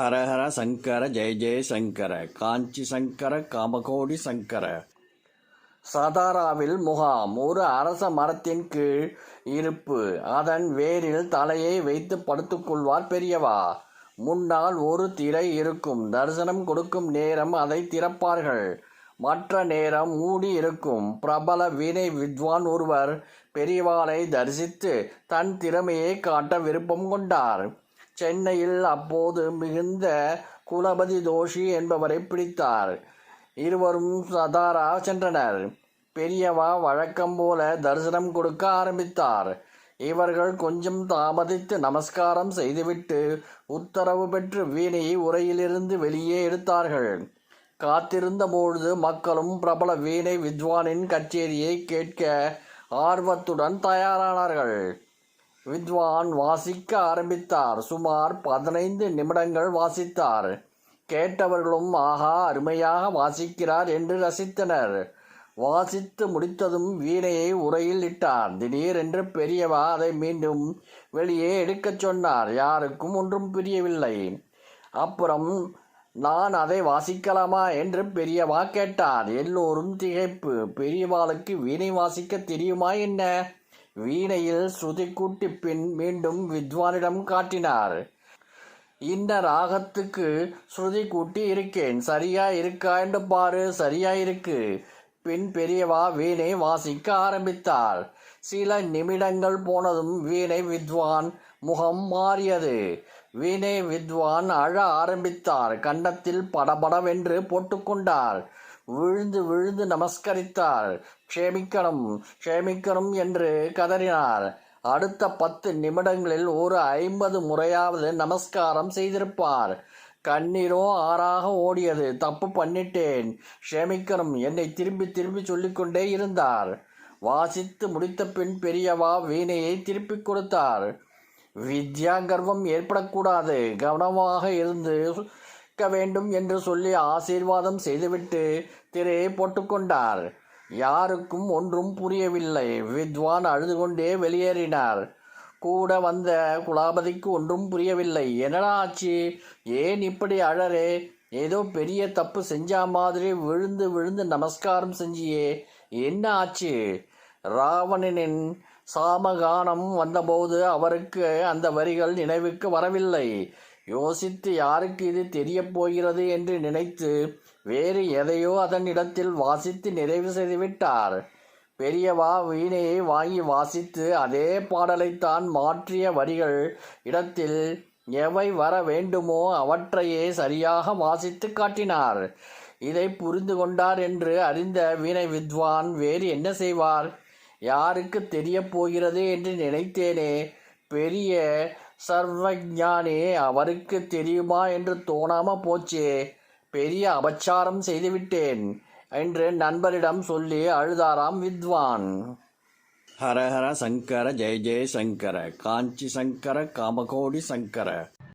ஹரஹர சங்கர ஜெய ஜெய சங்கர காஞ்சி சங்கர காமகோடி சங்கர. சதாராவில் முகாம் ஒரு அரச மரத்தின் கீழ் இருப்பு அதன் வேரில் தலையை வைத்து படுத்துக்கொள்வார் பெரியவா. முன்னால் ஒரு திரை இருக்கும் தரிசனம் கொடுக்கும் நேரம் அதை திறப்பார்கள். மற்ற நேரம் மூடி இருக்கும் பிரபல வீணை வித்வான் ஒருவர் பெரியவாளை தரிசித்து தன் திறமையை காட்ட விருப்பம் கொண்டார். சென்னையில் அப்போது மிகுந்த குலபதி தோஷி என்பவரை பிடித்தார். இருவரும் சதாரா சென்றனர். பெரியவா வழக்கம் போல தரிசனம் கொடுக்க ஆரம்பித்தார். இவர்கள் கொஞ்சம் தாமதித்து நமஸ்காரம் செய்துவிட்டு உத்தரவு பெற்று வீணையை உரையிலிருந்து வெளியே எடுத்தார்கள். காத்திருந்த பொழுது மக்களும் பிரபல வீணை வித்வானின் கச்சேரியை கேட்க ஆர்வத்துடன் தயாரானார்கள். வித்வான் வாசிக்க ஆரம்பித்தார். சுமார் பதினைந்து நிமிடங்கள் வாசித்தார். கேட்டவர்களும் ஆஹா அருமையாக வாசிக்கிறார் என்று ரசித்தனர். வாசித்து முடித்ததும் வீணையை உரையில் இட்டார் திடீரென்று பெரியவா அதை மீண்டும் வெளியே எடுக்கச் சொன்னார். யாருக்கும் ஒன்றும் புரியவில்லை. அப்புறம் நான் அதை வாசிக்கலாமா? என்று பெரியவா கேட்டார். எல்லோரும் திகைப்பு. பெரியவாளுக்கு வீணை வாசிக்க தெரியுமா என்ன? வீணையில் ஸ்ருதி கூட்டி பின் மீண்டும் வித்வானிடம் காட்டினார். இந்த ராகத்துக்கு ஸ்ருதி கூட்டி இருக்கேன். சரியா இருக்கா என்று பாரு சரியா இருக்கு. பின் பெரியவா வீணை வாசிக்க ஆரம்பித்தார் சில நிமிடங்கள் போனதும் வீணை வித்வான் முகம் மாறியது. வீணை வித்வான் அழ ஆரம்பித்தார். கண்டத்தில் படபடவென்று போட்டுக்கொண்டார். விழுந்து விழுந்து நமஸ்கரித்தார் க்ஷேமிக்கணும் க்ஷேமிக்கணும் என்று கதறினார். அடுத்த பத்து நிமிடங்களில் ஒரு ஐம்பது முறையாவது நமஸ்காரம் செய்திருப்பார். கண்ணீரோ ஆறாக ஓடியது. தப்பு பண்ணிட்டேன். க்ஷேமிக்கணும் என்னை திரும்பி திரும்பி சொல்லிக்கொண்டே இருந்தார். வாசித்து முடித்த பின் பெரியவா வீணையை திருப்பிக் கொடுத்தார். வித்யா கர்வம் ஏற்படக்கூடாது. கவனமாக இருந்து இருக்க வேண்டும் என்று சொல்லி ஆசீர்வாதம் செய்துவிட்டு திரையை போட்டுக்கொண்டார். யாருக்கும் ஒன்றும் புரியவில்லை. வித்வான் அழுது கொண்டே வெளியேறினார். கூட வந்த குலாபதிக்கு ஒன்றும் புரியவில்லை. என்னடா ஆச்சு? ஏன் இப்படி அழறே? ஏதோ பெரிய தப்பு செஞ்சா மாதிரி விழுந்து விழுந்து நமஸ்காரம் செஞ்சியே. என்ன ஆச்சு? ராவணனின் சாமகானம் வந்தபோது அவருக்கு அந்த வரிகள் நினைவுக்கு வரவில்லை. யோசித்து யாருக்கு இது தெரியப் போகிறது என்று நினைத்து வேறு எதையோ அதன் இடத்தில் வாசித்து நிறைவு செய்துவிட்டார். பெரியவா வீணையை வாங்கி வாசித்து அதே பாடலைத்தான் மாற்றிய வரிகள் இடத்தில் எவை வர வேண்டுமோ அவற்றையே சரியாக வாசித்து காட்டினார். இதை புரிந்து கொண்டார் என்று அறிந்த வீணை வித்வான் வேறு என்ன செய்வார்? யாருக்கு தெரியப் போகிறது என்று நினைத்தேனே பெரிய சர்வஞானி அவருக்கு தெரியுமா என்று தோணாம போச்சே. பெரிய அபச்சாரம் செய்துவிட்டேன் என்று நண்பரிடம் சொல்லி அழுதாராம் வித்வான். ஹரஹர சங்கர ஜெய ஜெய சங்கர காஞ்சி சங்கர காமகோடி சங்கர.